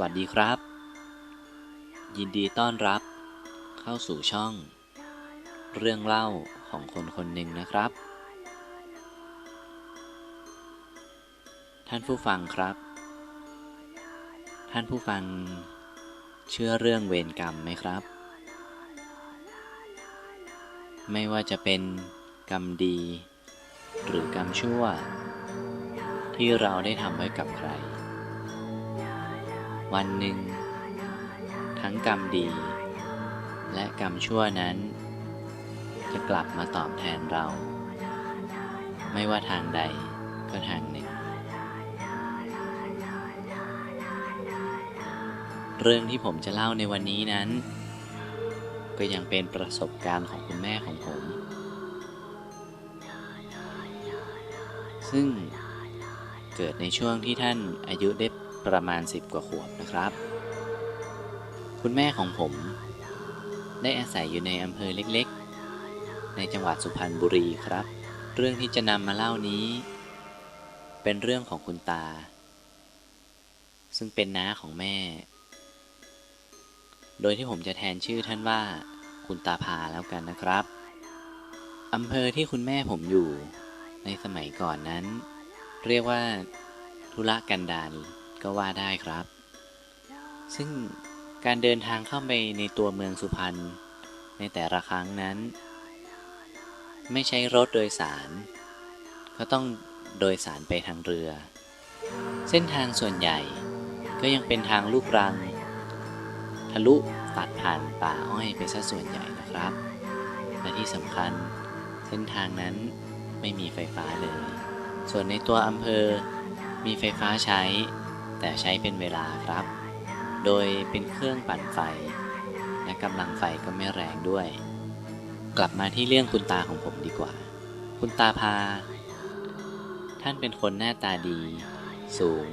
วัสดีครับ ยินดีต้อนรับ เข้าสู่ช่อง เรื่องเล่าของคนคนหนึ่งนะครับ ท่านผู้ฟังครับ ท่านผู้ฟัง เชื่อเรื่องเวรกรรมไหมครับ ไม่ว่าจะเป็นกรรมดี หรือกรรมชั่ว ที่เราได้ทำไว้กับใคร วันหนึ่ง ทั้งกรรมดี และกรรมชั่วนั้น จะกลับมาตอบแทนเรา ไม่ว่าทางใดก็ทางหนึ่ง เรื่องที่ผมจะเล่าในวันนี้นั้น ก็ยังเป็นประสบการณ์ของคุณแม่ของผม ซึ่งเกิดในช่วงที่ท่านอายุได้ ประมาณ 10 กว่าขวบนะครับ คุณแม่ของผม ได้อาศัยอยู่ในอำเภอเล็กๆ ในจังหวัดสุพรรณบุรีครับ เรื่องที่จะนำมาเล่านี้ เป็นเรื่องของคุณตา ซึ่งเป็นน้าของแม่ โดยที่ผมจะแทนชื่อท่านว่า คุณตาพาแล้วกันนะครับอำเภอที่คุณแม่ผมอยู่ ในสมัยก่อนนั้น เรียกว่า ธุระกันดาร ก็ว่าได้ครับ ซึ่งการเดินทางเข้าไปในตัวเมืองสุพรรณในแต่ละครั้งนั้น ไม่ใช้รถโดยสาร ก็ต้องโดยสารไปทางเรือ เส้นทางส่วนใหญ่ก็ยังเป็นทางลูกรัง ทะลุตัดผ่านป่าอ้อยไปซะส่วนใหญ่นะครับ และที่สำคัญเส้นทางนั้นไม่มีไฟฟ้าเลย ส่วนในตัวอำเภอมีไฟฟ้าใช้ แต่ใช้เป็นเวลาครับ โดยเป็นเครื่องปั่นไฟ และกำลังไฟก็ไม่แรงด้วย กลับมาที่เรื่องคุณตาของผมดีกว่า คุณตาพา ท่านเป็นคนหน้าตาดี สูง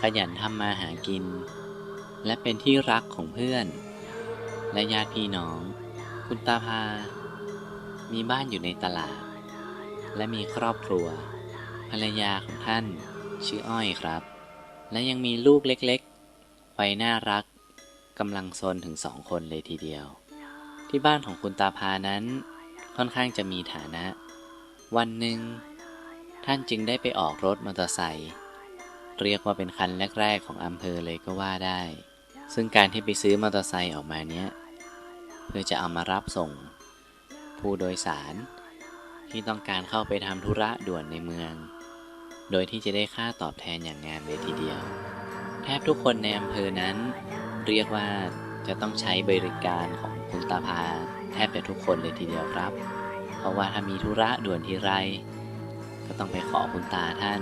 ขยันทำมาหากิน และเป็นที่รักของเพื่อน และญาติพี่น้อง คุณตาพา มีบ้านอยู่ในตลาด และมีครอบครัว ภรรยาของท่าน ชื่ออ้อยครับ และยังมีลูกเล็กๆวัยน่ารักกำลังซนถึงสองคนเลยทีเดียว ที่บ้านของคุณตาพานั้น ค่อนข้างจะมีฐานะ วันหนึ่ง ท่านจึงได้ไปออกรถมอเตอร์ไซค์เรียกว่าเป็นคันแรก ๆ ของอำเภอเลยก็ว่าได้ ซึ่งการที่ไปซื้อมอเตอร์ไซค์ออกมาเนี้ย เพื่อจะเอามารับส่ง ผู้โดยสาร ที่ต้องการเข้าไปทำธุระด่วนในเมือง โดยที่จะได้ค่าตอบแทนอย่างงามเลยทีเดียว แทบทุกคนในอำเภอนั้น เรียกว่าจะต้องใช้บริการของคุณตาพา แทบจะทุกคนเลยทีเดียวครับ เพราะว่าถ้ามีธุระด่วนทีไร ก็ต้องไปขอคุณตาท่าน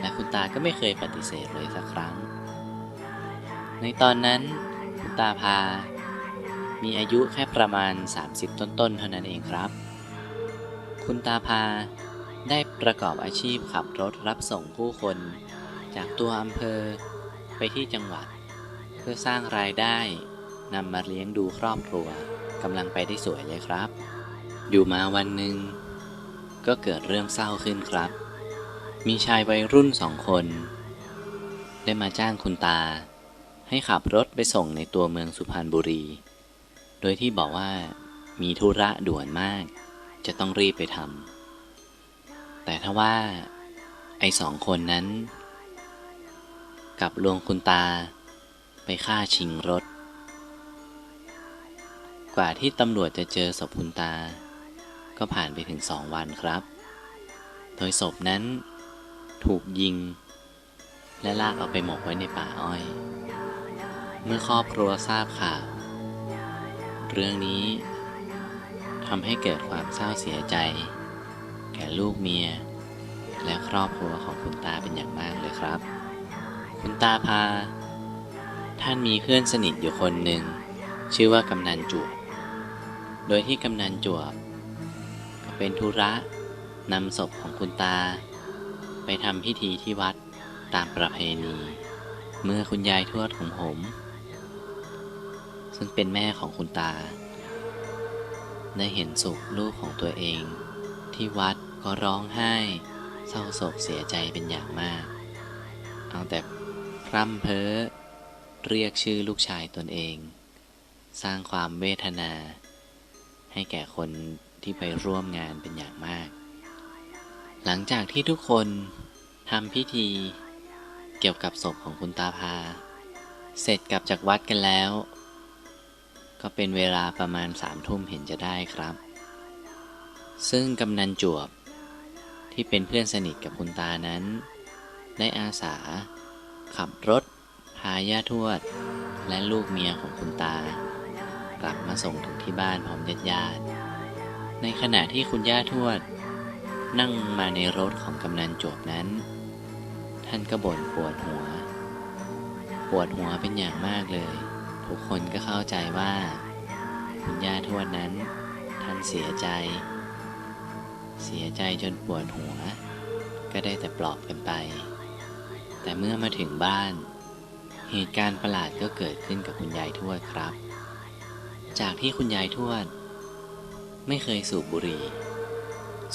และคุณตาก็ไม่เคยปฏิเสธเลยสักครั้ง ในตอนนั้นคุณตาพา มีอายุแค่ประมาณ 30 ต้นๆ เท่านั้นเองครับ คุณตาพา ได้ประกอบอาชีพขับรถรับส่งผู้คน จากตัวอำเภอไปที่จังหวัด เพื่อสร้างรายได้นำมาเลี้ยงดูครอบครัวกำลังไปได้สวยเลยครับ อยู่มาวันหนึ่ง ก็เกิดเรื่องเศร้าขึ้นครับ มีชายวัยรุ่นสองคน ได้มาจ้างคุณตา ให้ขับรถไปส่งในตัวเมืองสุพรรณบุรี โดยที่บอกว่ามีธุระด่วนมาก จะต้องรีบไปทำ แต่ถ้าว่า ไอ้สองคนนั้น กับลวงคุณตาไปฆ่าชิงรถ กว่าที่ตำรวจจะเจอศพคุณตา ก็ผ่านไปถึงสองวันครับ โดยศพนั้นถูกยิง และลากเอาไปหมกไว้ในป่าอ้อย เมื่อครอบครัวทราบข่าวเรื่องนี้ทำให้เกิดความเศร้าเสียใจ ก่ลูกเมีย และครอบครัวของคุณตาเป็นอย่างมากเลยครับ คุณตาพา ท่านมีเพื่อนสนิทอยู่คนหนึ่ง ชื่อว่ากำนันจวบ โดยที่กำนันจวบ ก็เป็นธุระนำศพของคุณตา ไปทำพิธีที่วัดตามประเพณี เมื่อคุณยายทวดของผม ซึ่งเป็นแม่ของคุณตา ได้เห็นศพลูกของตัวเองที่วัด ก็ร้องไห้ เศร้าโศกเสียใจเป็นอย่างมาก เอาแต่พร่ำเพ้อ เรียกชื่อลูกชายตนเอง สร้างความเวทนา ให้แก่คนที่ไปร่วมงานเป็นอย่างมาก หลังจากที่ทุกคนทำพิธีเกี่ยวกับศพของคุณตาพา เสร็จกลับจากวัดกันแล้ว ก็เป็นเวลาประมาณสามทุ่มเห็นจะได้ครับ ซึ่งกำนันจวบ ที่เป็นเพื่อนสนิทกับคุณตานั้น ได้อาสา ขับรถ พาย่าทวด และลูกเมียของคุณตา กลับมาส่งถึงที่บ้านพร้อมญาติญาติในขณะที่คุณย่าทวด นั่งมาในรถของกำนันจวบนั้น ท่านก็บ่นปวดหัว ปวดหัวเป็นอย่างมากเลย ทุกคนก็เข้าใจว่า คุณย่าทวดนั้น ท่านเสียใจ เสียใจจนปวดหัว ก็ได้แต่ปลอบกันไป แต่เมื่อมาถึงบ้าน เหตุการณ์ประหลาดก็เกิดขึ้นกับคุณยายทวดครับ จากที่คุณยายทวด ไม่เคยสูบบุหรี่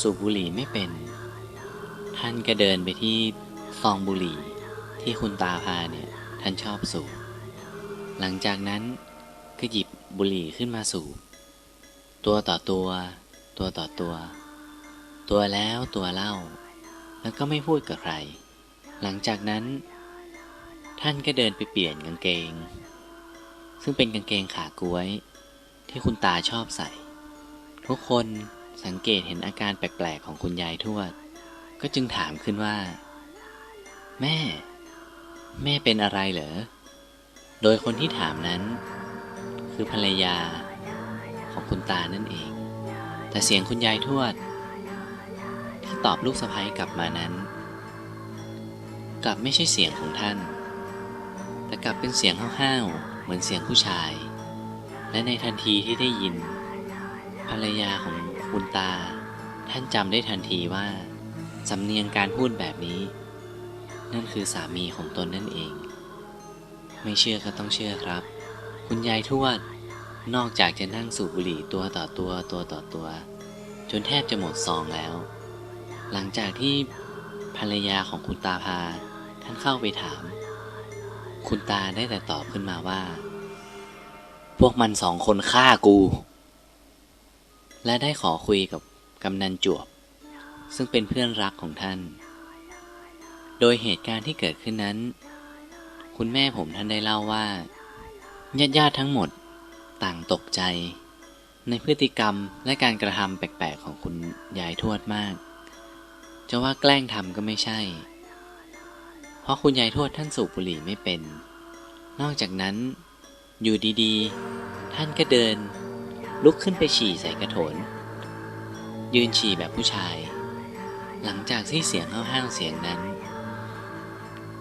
สูบบุหรี่ไม่เป็น ท่านก็เดินไปที่ซองบุหรี่ที่คุณตาพาเนี่ยท่านชอบสูบ หลังจากนั้นก็หยิบบุหรี่ขึ้นมาสูบ ตัวต่อตัว ตัวต่อตัวตว ตัวแล้วตัวเล่า แล้วก็ไม่พูดกับใคร หลังจากนั้น ท่านก็เดินไปเปลี่ยนกางเกง ซึ่งเป็นกางเกงขากล้วย ที่คุณตาชอบใส่ ทุกคนสังเกตเห็นอาการแปลกๆของคุณยายทวด ก็จึงถามขึ้นว่า แม่ แม่เป็นอะไรเหรอ โดยคนที่ถามนั้น คือภรรยาของคุณตานั่นเอง แต่เสียงคุณยายทวด ที่ตอบลูกสะใภ้กลับมานั้น กลับไม่ใช่เสียงของท่าน แต่กลับเป็นเสียงห้าวๆเหมือนเสียงผู้ชาย และในทันทีที่ได้ยิน ภรรยาของคุณตา ท่านจำได้ทันทีว่าสำเนียงการพูดแบบนี้ นั่นคือสามีของตนนั่นเอง ไม่เชื่อก็ต้องเชื่อครับ คุณยายทวดนอกจากจะนั่งสูบบุหรี่ตัวต่อตัวตัวต่อตัว จนแทบจะหมดซองแล้ว หลังจากที่ภรรยาของคุณตาพาท่านเข้าไปถาม คุณตาได้แต่ตอบขึ้นมาว่า พวกมันสองคนฆ่ากู และได้ขอคุยกับกำนันจวบ ซึ่งเป็นเพื่อนรักของท่าน โดยเหตุการณ์ที่เกิดขึ้นนั้น คุณแม่ผมท่านได้เล่าว่าญาติญาติทั้งหมดต่างตกใจ ในพฤติกรรมและการกระทำแปลกๆของคุณยายทวดมาก จะว่าแกล้งทำก็ไม่ใช่ เพราะคุณยายทวดท่านสูบบุหรี่ไม่เป็น นอกจากนั้น อยู่ดีๆ ท่านก็เดิน ลุกขึ้นไปฉี่ใส่กระโถน ยืนฉี่แบบผู้ชาย หลังจากที่เสียงห้าวๆเสียงนั้น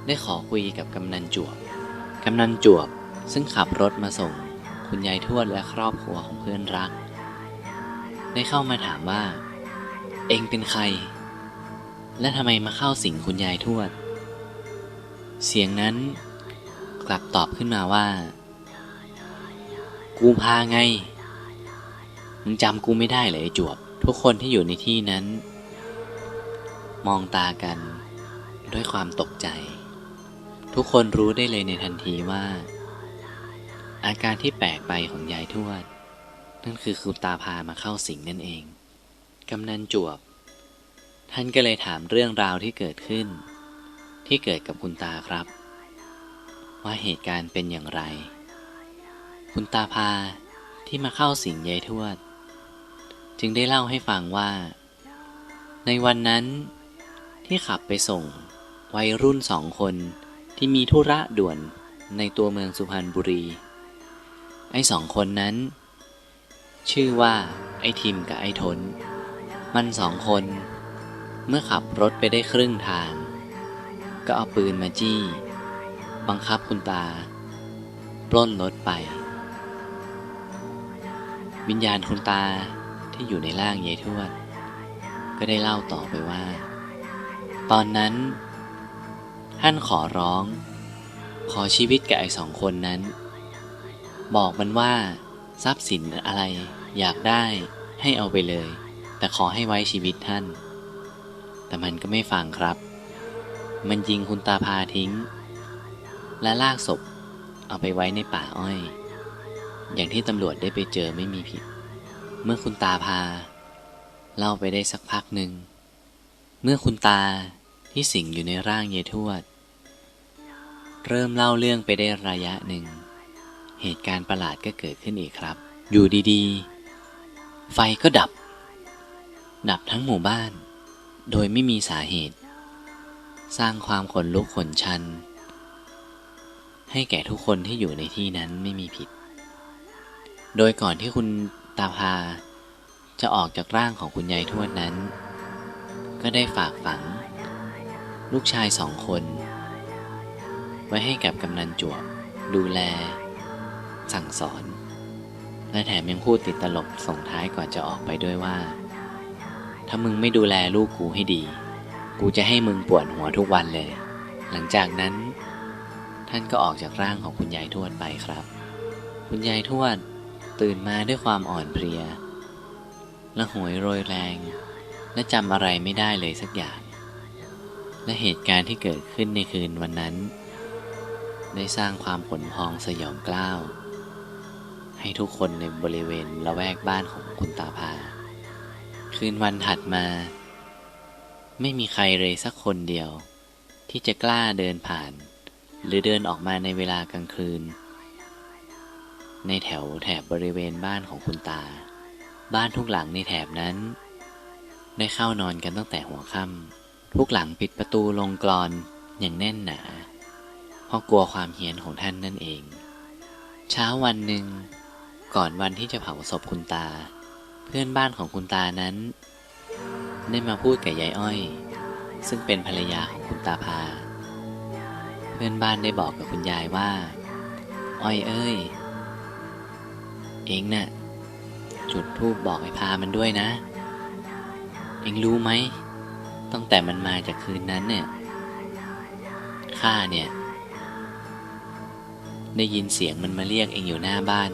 ได้ขอคุยกับกำนันจวบ กำนันจวบซึ่งขับรถมาส่ง คุณยายทวดและครอบครัวของเพื่อนรัก ได้เข้ามาถามว่า เองเป็นใคร และทำไมมาเข้าสิงคุณยายทวด เสียงนั้นกลับตอบขึ้นมาว่า กูพาไง มึงจำกูไม่ได้เลยจวบ ทุกคนที่อยู่ในที่นั้น มองตากันด้วยความตกใจ ทุกคนรู้ได้เลยในทันทีว่า อาการที่แปลกไปของยายทวด นั่นคือคุณตาพามาเข้าสิงนั่นเอง กำนันจวบ ท่านก็เลยถามเรื่องราวที่เกิดขึ้น ที่เกิดกับคุณตาครับ ว่าเหตุการณ์เป็นอย่างไร คุณตาพาที่มาเข้าสิงยายทวด จึงได้เล่าให้ฟังว่า ในวันนั้นที่ขับไปส่งวัยรุ่นสองคนที่มีธุระด่วนในตัวเมืองสุพรรณบุรี ไอ้สองคนนั้น ชื่อว่าไอ้ทิมกับไอ้ทน มันสองคน เมื่อขับรถไปได้ครึ่งทาง ก็เอาปืนมาจี้ บังคับคุณตา ปล้นรถไป วิญญาณคุณตาที่อยู่ในร่างยายทวด ก็ได้เล่าต่อไปว่า ตอนนั้น ท่านขอร้อง ขอชีวิตกับไอ้สองคนนั้น บอกมันว่าทรัพย์สินอะไรอยากได้ให้เอาไปเลย แต่ขอให้ไว้ชีวิตท่าน แต่มันก็ไม่ฟังครับ มันยิงคุณตาพาทิ้ง และลากศพ เอาไปไว้ในป่าอ้อย อย่างที่ตำรวจได้ไปเจอไม่มีผิด เมื่อคุณตาพา เล่าไปได้สักพักหนึ่ง เมื่อคุณตาที่สิงอยู่ในร่างเยทวด เริ่มเล่าเรื่องไปได้ระยะหนึ่ง เหตุการณ์ประหลาดก็เกิดขึ้นอีกครับ อยู่ดีๆ ไฟก็ดับ ดับทั้งหมู่บ้าน โดยไม่มีสาเหตุ สร้างความขนลุกขนชัน ให้แก่ทุกคนที่อยู่ในที่นั้นไม่มีผิด โดยก่อนที่คุณตาพาจะออกจากร่างของคุณยายทวดนั้น ก็ได้ฝากฝัง ลูกชายสองคน ไว้ให้กับกำนันจวบดูแล สั่งสอน และแถมยังพูดติดตลกส่งท้ายก่อนจะออกไปด้วยว่า ถ้ามึงไม่ดูแลลูกกูให้ดี กูจะให้มึงปวดหัวทุกวันเลย หลังจากนั้น ท่านก็ออกจากร่างของคุณยายทวดไปครับ คุณยายทวดตื่นมาด้วยความอ่อนเพลียและหวยโรยแรง และจำอะไรไม่ได้เลยสักอย่าง และเหตุการณ์ที่เกิดขึ้นในคืนวันนั้น ได้สร้างความขนพองสยองกล้าว ให้ทุกคนในบริเวณละแวกบ้านของคุณตาพา คืนวันถัดมา ไม่มีใครเลยสักคนเดียว ที่จะกล้าเดินผ่าน หรือเดินออกมาในเวลากลางคืน ในแถวแถบบริเวณบ้านของคุณตา บ้านทุกหลังในแถบนั้น ได้เข้านอนกันตั้งแต่หัวค่ำทุกหลังปิดประตูลงกรอนอย่างแน่นหนา เพราะกลัวความเฮี้ยนของท่านนั่นเอง เช้าวันหนึ่ง ก่อนวันที่จะเผาศพคุณตา เพื่อนบ้านของคุณตานั้น ได้มาพูดกับยายอ้อย ซึ่งเป็นภรรยาของคุณตาพา เพื่อนบ้านได้บอกกับคุณยายว่า อ้อยเอ้ย เองน่ะ จุดธูปบอกไอ้พามันด้วยนะ เองรู้ไหม ตั้งแต่มันมาจากคืนนั้นเนี่ยข้าเนี่ย ได้ยินเสียงมันมาเรียกเองอยู่หน้าบ้าน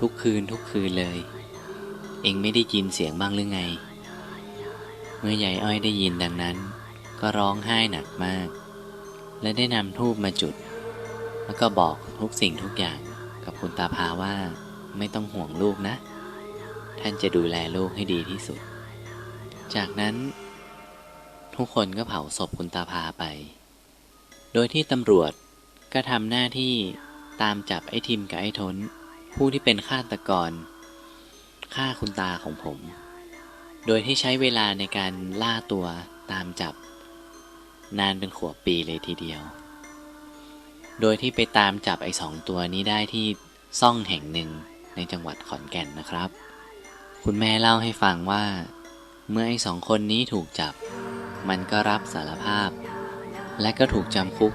ทุกคืนทุกคืนเลย เองไม่ได้ยินเสียงบ้างหรือไง เมื่อยายอ้อยได้ยินดังนั้น ก็ร้องไห้หนักมาก และได้นำทูบมาจุด แล้วก็บอกทุกสิ่งทุกอย่างกับคุณตาพาว่าไม่ต้องห่วงลูกนะ ท่านจะดูแลลูกให้ดีที่สุด จากนั้น ทุกคนก็เผาศพคุณตาพาไป โดยที่ตำรวจก็ทำหน้าที่ตามจับไอ้ทิมกับไอ้ทนผู้ที่เป็นฆาตกร ฆ่าคุณตาของผม โดยที่ใช้เวลาในการล่าตัวตามจับ นานเป็นขวบปีเลยทีเดียว โดยที่ไปตามจับไอ้สองตัวนี้ได้ที่ซ่องแห่งหนึ่งในจังหวัดขอนแก่นนะครับ คุณแม่เล่าให้ฟังว่า เมื่อไอ้สองคนนี้ถูกจับ มันก็รับสารภาพ และก็ถูกจำคุก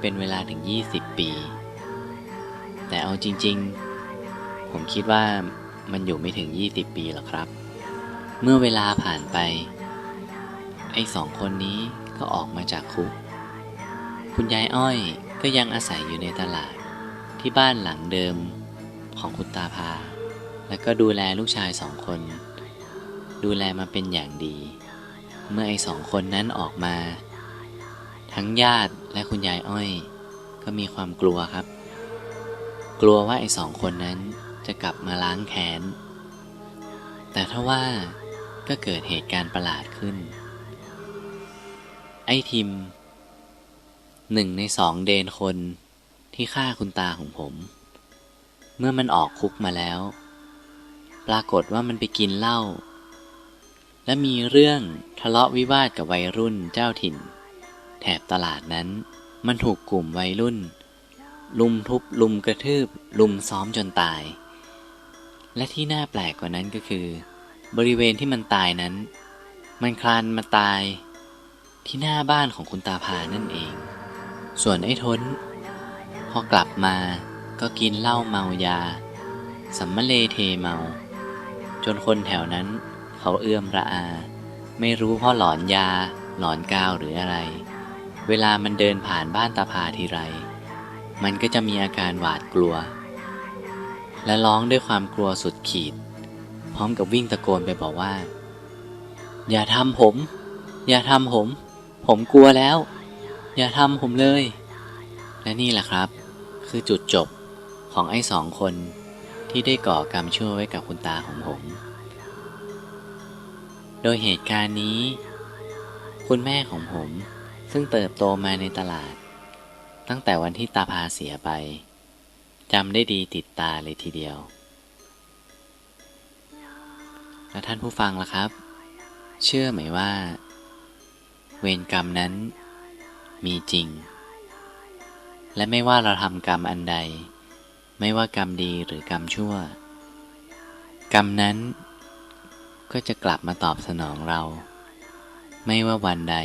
เป็นเวลาถึง 20 ปี แต่เอาจริง ๆ ผมคิดว่า มันอยู่ไม่ถึง 20 ปีหรอกครับ เมื่อเวลาผ่านไป ไอ้สองคนนี้ก็ออกมาจากคุก คุณยายอ้อยก็ยังอาศัยอยู่ในตลาด ที่บ้านหลังเดิมของคุณตาพา และก็ดูแลลูกชายสองคน ดูแลมาเป็นอย่างดี เมื่อไอ้สองคนนั้นออกมา ทั้งญาติและคุณยายอ้อย ก็มีความกลัวครับ กลัวว่าไอ้สองคนนั้น จะกลับมาล้างแค้น แต่ถ้าว่าก็เกิดเหตุการณ์ประหลาดขึ้น ไอ้ทิมหนึ่งในสองเดนคนที่ฆ่าคุณตาของผม เมื่อมันออกคุกมาแล้ว ปรากฏว่ามันไปกินเหล้าและมีเรื่องทะเลาะวิวาทกับวัยรุ่นเจ้าถิ่น แถบตลาดนั้น มันถูกกลุ่มวัยรุ่น ลุมทุบ ลุมกระทืบ ลุมซ้อมจนตาย และที่น่าแปลกกว่านั้นก็คือ บริเวณที่มันตายนั้น มันคลานมาตาย ที่หน้าบ้านของคุณตาพานั่นเอง ส่วนไอ้ทนพอกลับมาก็กินเหล้าเมายาสัมมะเลเทเมา จนคนแถวนั้นเขาเอื้อมระอา ไม่รู้เพราะหลอนยา หลอนกาวหรืออะไร เวลามันเดินผ่านบ้านตาพาทีไร มันก็จะมีอาการหวาดกลัว และร้องด้วยความกลัวสุดขีด พร้อมกับวิ่งตะโกนไปบอกว่า อย่าทำผม อย่าทำผม ผมกลัวแล้ว อย่าทำผมเลย และนี่แหละครับ คือจุดจบของไอ้สองคนที่ได้ก่อกรรมชั่วไว้กับคุณตาของผม โดยเหตุการณ์นี้ คุณแม่ของผมซึ่งเติบโตมาในตลาด ตั้งแต่วันที่ตาพาเสียไป จำได้ดีติดตาเลยทีเดียว และท่านผู้ฟังล่ะครับ เชื่อไหมว่า เวรกรรมนั้นมีจริง และไม่ว่าเราทำกรรมอันใด ไม่ว่ากรรมดีหรือกรรมชั่ว กรรมนั้นก็จะกลับมาตอบสนองเรา ไม่ว่าวันใด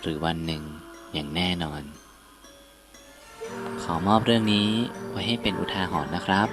หรือวันหนึ่งอย่างแน่นอน ขอมอบเรื่องนี้ไว้ให้เป็นอุทาหรณ์นะครับ